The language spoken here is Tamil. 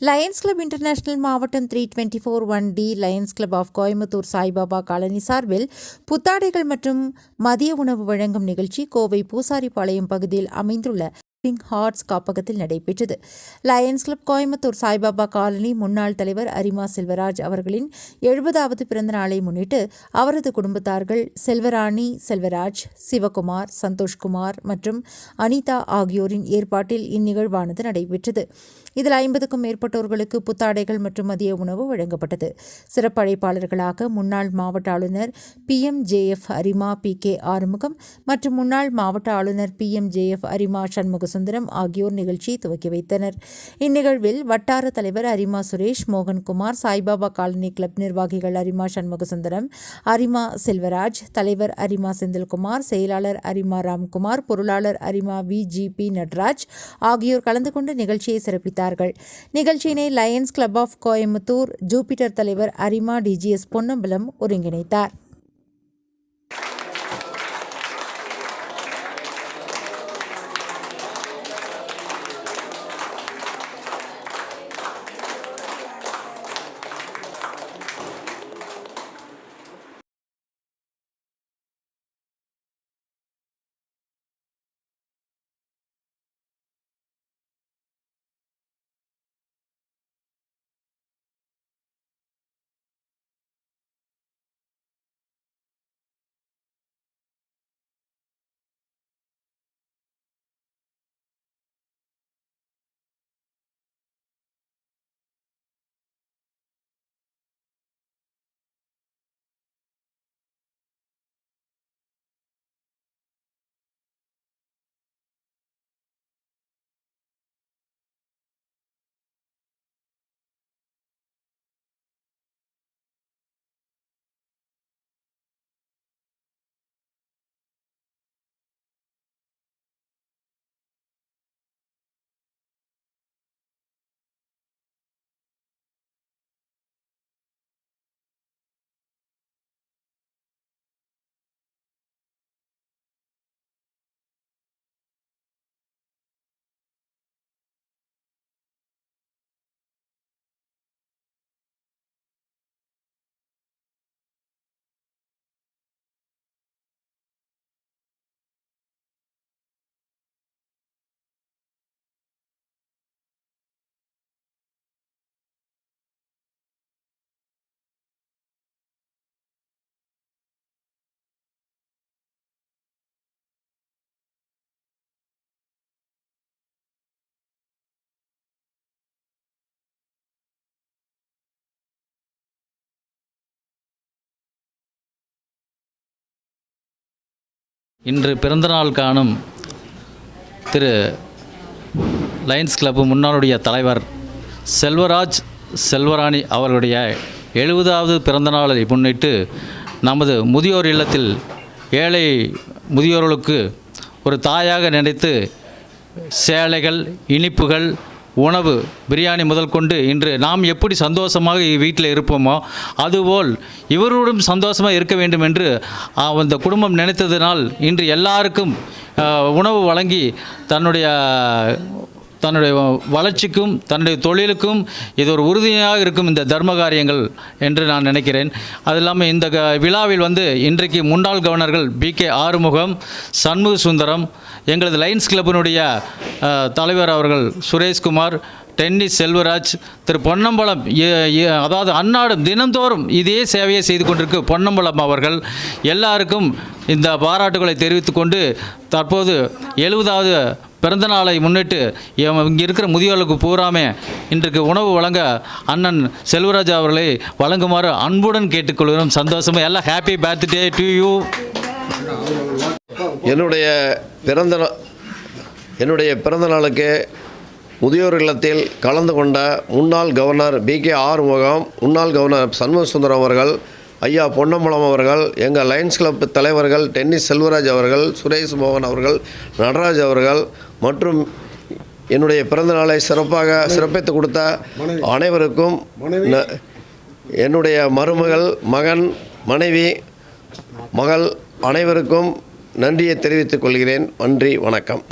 லயன்ஸ் கிளப் இன்டர்நேஷனல் மாவட்டம் three twenty four one D lions club of Coimbatore Saibaba colony சார்பில் புத்தாடைகள் மற்றும் மதிய உணவு வழங்கும் நிகழ்ச்சி கோவை பூசாரிப்பாளையம் பகுதியில் அமைந்துள்ள பிங்க் ஹார்ட்ஸ் காப்பகத்தில் நடைபெற்றது. Lions club Coimbatore Saibaba colony முன்னாள் தலைவர் அரிமா செல்வராஜ் அவர்களின் எழுபதாவது பிறந்த நாளை முன்னிட்டு அவரது குடும்பத்தார்கள் செல்வராணி செல்வராஜ் சிவகுமார் சந்தோஷ்குமார் மற்றும் அனிதா ஆகியோரின் ஏற்பாட்டில் இந்நிகழ்வானது நடைபெற்றது. இதில் ஐம்பதுக்கும் மேற்பட்டோர்களுக்கு புத்தாடைகள் மற்றும் மதிய உணவு வழங்கப்பட்டது. சிறப்பு அழைப்பாளர்களாக முன்னாள் மாவட்ட ஆளுநர் பி எம் ஜேஎஃப் அரிமா பி கே ஆறுமுகம் மற்றும் முன்னாள் மாவட்ட ஆளுநர் பி எம் ஜேஎஃப் அரிமா சுந்தரம் ஆகியோர் நிகழ்ச்சியை துவக்கி வைத்தனர். இந்நிகழ்வில் வட்டார தலைவர் அரிமா சுரேஷ் மோகன்குமார் சாய்பாபா காலனி கிளப் நிர்வாகிகள் அரிமா சண்முகசுந்தரம் அரிமா செல்வராஜ் தலைவர் அரிமா செந்தில்குமார் செயலாளர் அரிமா ராம்குமார் பொருளாளர் அரிமா வி ஜி பி நட்ராஜ் ஆகியோர் கலந்து கொண்டு நிகழ்ச்சியை சிறப்பித்தார்கள். நிகழ்ச்சியினை lions club of Coimbatore Jupiter தலைவர் அரிமா டிஜிஎஸ் பொன்னம்பலம் ஒருங்கிணைத்தார். இன்று பிறந்தநாள் காணும் திரு லயன்ஸ் கிளப் முன்னாளுடைய தலைவர் செல்வராஜ் செல்வராணி அவர்களுடைய எழுபதாவது பிறந்தநாளை முன்னிட்டு நமது முதியோர் இல்லத்தில் ஏழை முதியோர்களுக்கு ஒரு தாயாக நினைத்து சேலைகள் இனிப்புகள் உணவு பிரியாணி முதல் கொண்டு இன்று நாம் எப்படி சந்தோஷமாக வீட்டில் இருப்போமோ அதுபோல் இவரோடும் சந்தோஷமாக இருக்க வேண்டும் என்று அந்த குடும்பம் நினைத்ததினால் இன்று எல்லாருக்கும் உணவு வழங்கி தன்னுடைய தன்னுடைய வளர்ச்சிக்கும் தன்னுடைய தொழிலுக்கும் இது ஒரு உறுதியாக இருக்கும் இந்த தர்ம காரியங்கள் என்று நான் நினைக்கிறேன். அது இல்லாமல் இந்த க- விழாவில் வந்து இன்றைக்கு முன்னாள் கவர்னர்கள் பி கே ஆறுமுகம் சண்முக சுந்தரம் எங்களது லைன்ஸ் கிளப்பினுடைய தலைவர் அவர்கள் சுரேஷ்குமார் டென்னிஸ் செல்வராஜ் திரு பொன்னம்பலம் அதாவது அன்னாடும் தினந்தோறும் இதே சேவையை செய்து கொண்டிருக்கு பொன்னம்பலம் அவர்கள். எல்லாருக்கும் இந்த பாராட்டுகளை தெரிவித்துக்கொண்டு தற்போது எழுபதாவது பிறந்த நாளை முன்னிட்டு இங்கே இருக்கிற முதியோர்களுக்கு பூராமே இன்றைக்கு உணவு வழங்க அண்ணன் செல்வராஜ் அவர்களை வழங்குமாறு அன்புடன் கேட்டுக்கொள்கிறோம். சந்தோஷமாக எல்லாம் ஹாப்பி பர்த்டே டு யூ என்னுடைய பிறந்த என்னுடைய பிறந்த நாளுக்கு முதியோர் இல்லத்தில் கலந்து கொண்ட முன்னாள் கவர்னர் பி கே ஆறுமுகம் முன்னாள் கவர்னர் சண்முக சுந்தரம் அவர்கள் ஐயா பொன்னம்பலம் அவர்கள் எங்கள் லயன்ஸ் கிளப் தலைவர்கள் டென்னிஸ் செல்வராஜ் அவர்கள் சுரேஷ் மோகன் அவர்கள் நடராஜ் அவர்கள் மற்றும் என்னுடைய பிறந்த நாளை சிறப்பாக சிறப்பித்து கொடுத்த அனைவருக்கும் என்னுடைய மருமகள் மகன் மனைவி மகள் அனைவருக்கும் நன்றியை தெரிவித்துக் கொள்கிறேன். நன்றி வணக்கம்.